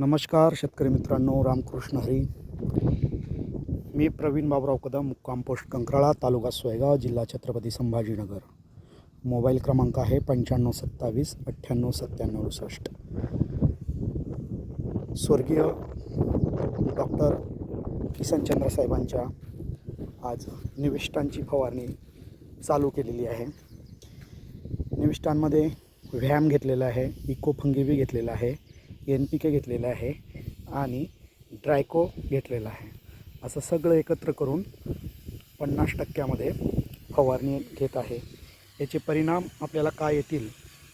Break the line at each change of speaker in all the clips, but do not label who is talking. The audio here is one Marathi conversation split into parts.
नमस्कार शेतकरी मित्रांनो रामकृष्ण हरी. मी प्रवीण बाबराव कदम मुक्काम पोस्ट कंक्राळा तालुका सोयगाव जिल्हा छत्रपती संभाजीनगर. मोबाईल क्रमांक आहे पंच्याण्णव सत्तावीस अठ्ठ्याण्णव सत्त्याण्णव अडुसष्ट स्वर्गीय डॉक्टर किसनचंद्र साहेबांच्या आज निविष्टांची फवारणी चालू केलेली आहे. निविष्टांमध्ये व्यायाम घेतलेला आहे इको फंगिबी घेतलेला आहे. एन पी के घेतलेलं आहे आणि ड्रायको घेतलेला आहे. असं सगळं एकत्र करून पन्नास टक्क्यामध्ये फवारणी घेत आहे. याचे परिणाम आपल्याला काय येतील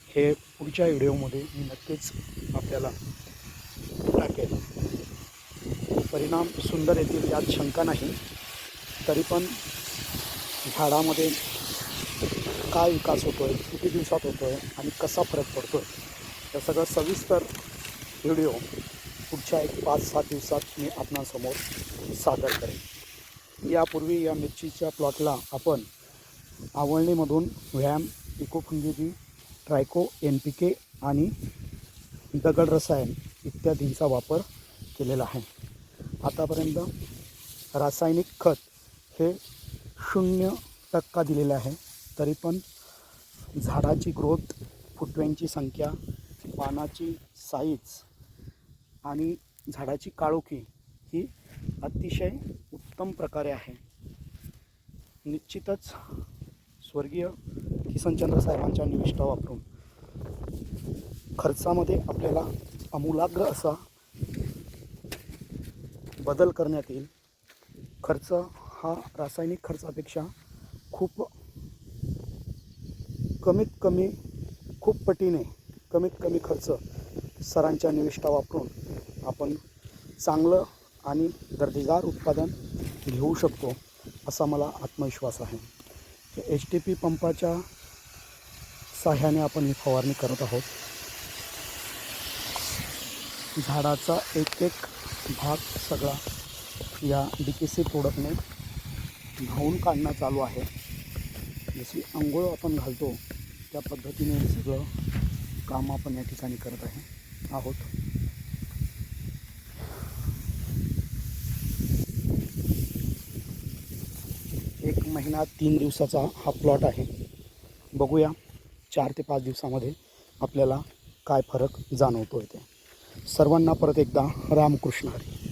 हे पुढच्या व्हिडिओमध्ये मी नक्कीच आपल्याला टाकेल. परिणाम सुंदर येतील यात शंका नाही. तरी पण झाडामध्ये काय विकास होतो आहे किती दिवसात होतो आहे आणि कसा फरक पडतो आहे या सगळं सविस्तर व्हिडिओ पुढच्या एक पाच सात दिवसात मी आपणासमोर सादर करेन. यापूर्वी या मिरचीच्या प्लॉटला आपण आवळणीमधून व्यायाम इकोफंगीबी ट्रायको एन पी के आणि दगड रसायन इत्यादींचा वापर केलेला आहे. आतापर्यंत रासायनिक खत हे शून्य टक्का दिलेलं आहे तरी पण झाडाची ग्रोथ फुटव्यांची संख्या पानाची साईज आणि झाडाची काळोखी ही अतिशय उत्तम प्रकारे आहे. निश्चितच स्वर्गीय किसनचंद्र साहेबांच्या निविष्ठा वापरून खर्चामध्ये आपल्याला आमूलाग्र असा बदल करण्यात येईल. खर्च हा रासायनिक खर्चापेक्षा खूप कमीत कमी खूप पटीने कमीत कमी खर्च सरांच्या निविष्ठा वापरून आपण चांगलं आणि दर्जेदार उत्पादन घेऊ शकतो असा मला आत्मविश्वास आहे. एच टी पी पंपाच्या साह्याने आपण ही फवारणी करत आहोत. झाडाचा एक एक भाग सगळा या डी के सी प्रोडक्टने धावून काढणं चालू आहे. जशी आंघोळ आपण घालतो त्या पद्धतीने हे सगळं काम आपण या ठिकाणी करत आहे आहोत एक महिना तीन दिवसाचा हा प्लॉट आहे. बघूया चार ते पाच दिवसामध्ये आपल्याला काय फरक जाणवतो आहे ते. सर्वांना परत एकदा रामकृष्ण हरी.